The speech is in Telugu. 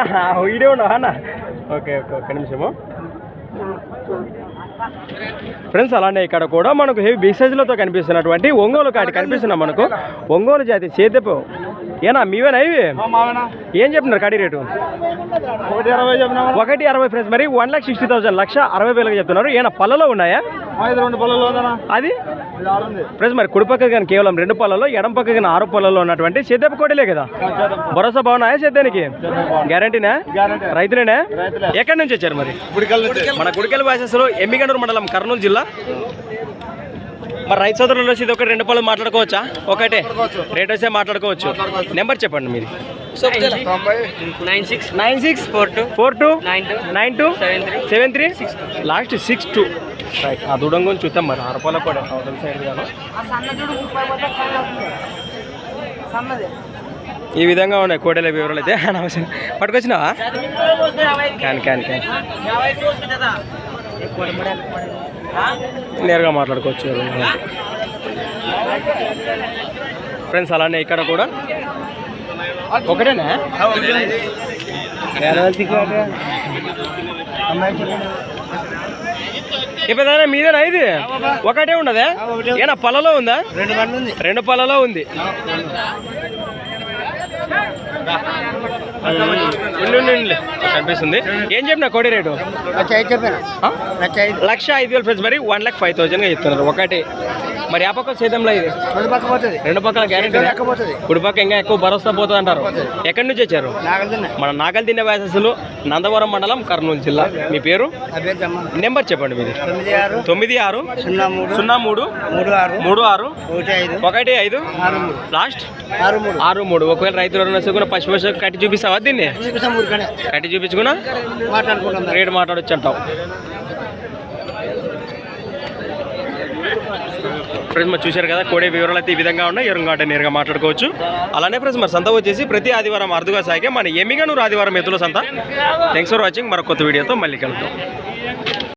ఆహా, ఉన్నావా అన్న? ఓకే ఓకే ఒక్క నిమిషము. ఫ్రెండ్స్ అలానే ఇక్కడ కూడా మనకు హెవీ బిగ్ సైజులతో కనిపిస్తున్నటువంటి ఒంగోలు కాటి కనిపిస్తున్నాం మనకు. ఒంగోలు జాతి సేదెపు ఏనా మీవేనా ఇవి? ఏం చెప్తున్నారు కడి రేటు? ఒకటి అరవై ఫ్రెండ్స్ మరి వన్ లాక్ సిక్స్టీ థౌసండ్ లక్ష అరవై వేలుగా చెప్తున్నారు. ఏనా పళ్ళలో ఉన్నాయా? అది? ఫ్రెండ్స్ మరి కుడి పక్క కానీ కేవలం రెండు పళ్ళలో ఎడం పక్క కానీ ఆరు పళ్ళలో ఉన్నటువంటి సేదెపు కోటలే కదా? భరోసా బాగున్నాయా సేద్యానికి? గ్యారంటీనా గ్యారంటీ రైతులేనా? రైతులే. ఎక్కడి నుంచి వచ్చారు మరి? మన గుడికెళ్ళ భాషలో ఎమ్మిగనూరు మండలం కర్నూలు జిల్లా. మరి రైతు సోదరులు వచ్చి ఇది ఒకటి రెండు పళ్ళు మాట్లాడుకోవచ్చా? ఒకటే. రేట్ వస్తే మాట్లాడుకోవచ్చు. నెంబర్ చెప్పండి మీది. తొంభై nine six. Nine six? Four two. Four two? Nine two. Nine two? Seven three. Seven three? Last six two. Right ఆ దూడం గురించి చూద్దాం మరి. అరపాల కూడా అవతల సైడ్ గాను ఈ విధంగా ఉన్నాయి కోడెల వివరాలు అయితే. అనవసరం పట్టుకొచ్చినావా? క్యాన్ క్యాన్ క్యాన్ నేరుగా మాట్లాడుకోవచ్చు ఫ్రెండ్స్ అలానే ఇక్కడ కూడా ఒకటేనా? ఇప్పుడు మీదేనా ఇది? ఒకటే ఉండదా ఏనా పళ్ళలో ఉందా. రెండు పళ్ళలో ఉంది. కనిపిస్తుంది. ఏం చెప్పిన కోడి రేటు? లక్ష ఐదు వేలు ఫ్రెండ్స్ మరి వన్ లాక్ ఫైవ్ థౌసండ్గా చెప్తున్నారు. ఒకటి. మరి ఆ పక్క సేద్యంలో ఇది? రెండు పక్కల గ్యారెంటీ కుడి పక్క ఇంకా ఎక్కువ భరోసా పోతుంది అంటారు. ఎక్కడి నుంచి వచ్చారు? మన నాగల్ తిన్న వ్యాసస్సులు నందవరం మండలం కర్నూలు జిల్లా. మీ పేరు? నెంబర్ చెప్పండి మీది. తొమ్మిది ఆరు. సున్నా మూడు. సున్నా మూడు. మూడు ఆరు. ఒకటి ఐదు. లాస్ట్? ఆరు మూడు. ఆరు మూడు. ఒకవేళ రైతులు కూడా పశు పశు కట్టి చూపిస్తావా దీన్ని? కట్టి చూపించుకున్నా? మాట్లాడుకుంటాం రేటు మాట్లాడొచ్చు అంటావు. ఫ్రెండ్స్ మరి చూశారు కదా కోడే వివరాలు అయితే ఈ విధంగా ఉన్నాయి. ఎవరు అంటే నేరుగా మాట్లాడుకోవచ్చు. అలానే ఫ్రెండ్స్ మరి సంత వచ్చేసి ప్రతి ఆదివారం అరుదుగా సాగే మన ఎమిగనూరు ఆదివారం ఎత్తుల సంత. థ్యాంక్స్ ఫర్ వాచింగ్ మరొక కొత్త వీడియోతో మళ్ళీ కలుద్దాం.